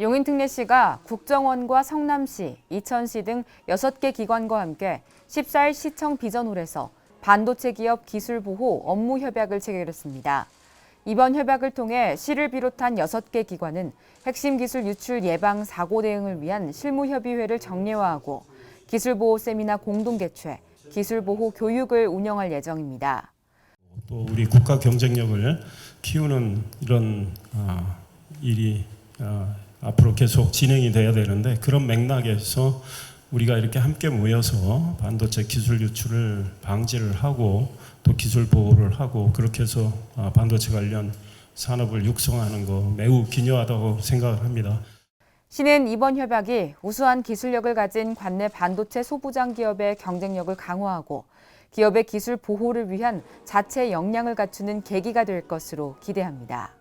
용인특례시가 국정원과 성남시, 이천시 등 6개 기관과 함께 14일 시청 비전홀에서 반도체 기업 기술 보호 업무 협약을 체결했습니다. 이번 협약을 통해 시를 비롯한 6개 기관은 핵심 기술 유출 예방 사고 대응을 위한 실무 협의회를 정례화하고 기술 보호 세미나 공동 개최, 기술 보호 교육을 운영할 예정입니다. 또 우리 국가 경쟁력을 키우는 이런 아, 일이 아, 앞으로 계속 진행이 돼야 되는데 그런 맥락에서 우리가 이렇게 함께 모여서 반도체 기술 유출을 방지를 하고 또 기술 보호를 하고 그렇게 해서 아, 반도체 관련 산업을 육성하는 거 매우 기묘하다고 생각을 합니다. 시는 이번 협약이 우수한 기술력을 가진 관내 반도체 소부장 기업의 경쟁력을 강화하고 기업의 기술 보호를 위한 자체 역량을 갖추는 계기가 될 것으로 기대합니다.